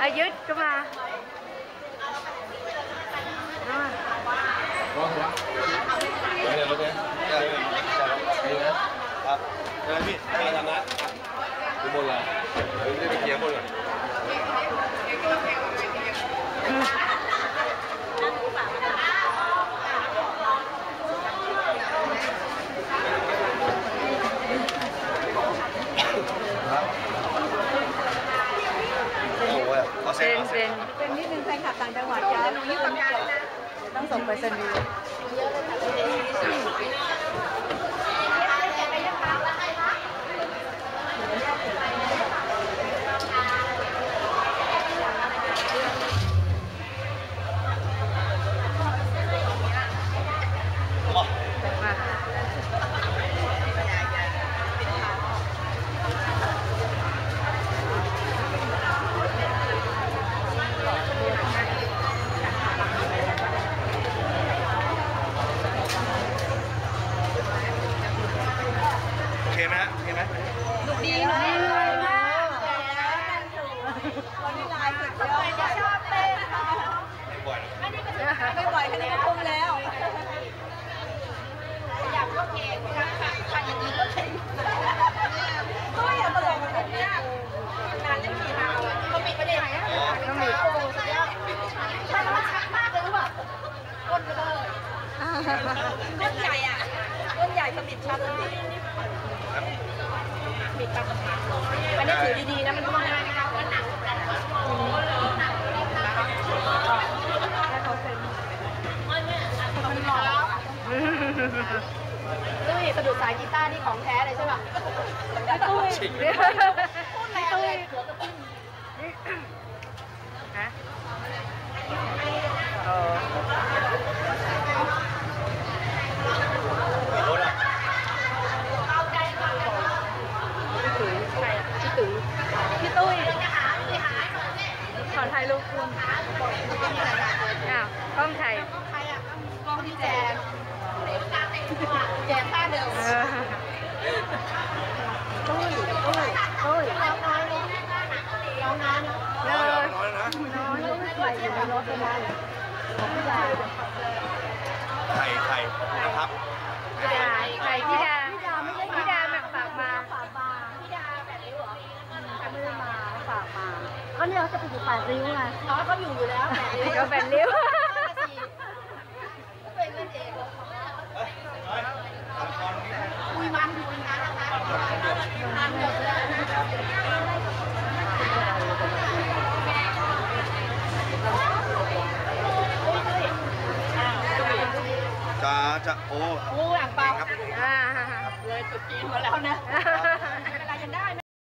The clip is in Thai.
ở dưới đúng không? Đúng rồi. ก็มาอ่าร้อเลยรถเนี่ยใช่ใช่ครับนะพี่มาทำนะดูบนละเดี๋ยวไปเคลียร์บนก่อนโอ้โหเอาเซเส้นเอาเซเส้นเป็นนิดนึงแฟนคลับต่างจังหวัดจะหนูยืมงานนะ ต้องส่งไปสนีย์ ไหมฮะโอเคไหมดีหนูดีเลยมากวันนี้ลายสุดยอดชอบเต้นไม่บ่อยไม่ไหวแค่นี้ก็คุ้มแล้ว อยากก็เพลงค่ะอย่างนี้ก็เพลงก็อยากตลกแบบนี้นานเล่นกี่ฮาวเขาปิดประเด็นไหนอะต้องมีโอ้สุดยอดถ้าเราชักมากเลยรือเปล่าก้นเลยก้นใหญ่อะ ก้นใหญ่สนิทชัดเลยปิดตาอันนี้ถือดีๆนะมันร่วงได้ไหมคะมันหนักกันโอ้โหหนักเลยค่ะให้เขาเซ็นมันหล่อตุ้ยสะดุดสายกีตาร์นี่ของแท้เลยใช่ป่ะตุ้ยจริงพูดแรงเลย ฮะโอ้ รถอะ พี่ตุ๋ยใครอะพี่ตุ๋ยพี่ตุ้ยขอถ่ายรูปคุณ อ้าวกล้องถ่ายใครอะกองที่แจกแจกท่าเดิมเออตุ้ยตุ้ยตุ้ยน้องน้อยน้องน้อยน้อยน้อยนะน้อยไม่อยู่ในรถเป็นไรของพี่ดาไข่ไข่นะครับ พี่ดาใครพี่ดาพี่ดาแบบฝากมา ฝากมาพี่ดาแบบนี้เหรอ ไม่ได้มาฝาก มาก็เนี่ยเขาจะไปอยู่แปดริ้วไงน้องเขาอยู่อยู่แล้วแบบนี้ก็แปดริ้วเป็นเล่นเองเอ้ยน้อยทำตอนนี้คุยมันคุยมันนะคะจะจะโอ้งูอ่างเปาครับอ่าเลยจุดจีนมาแล้วนะค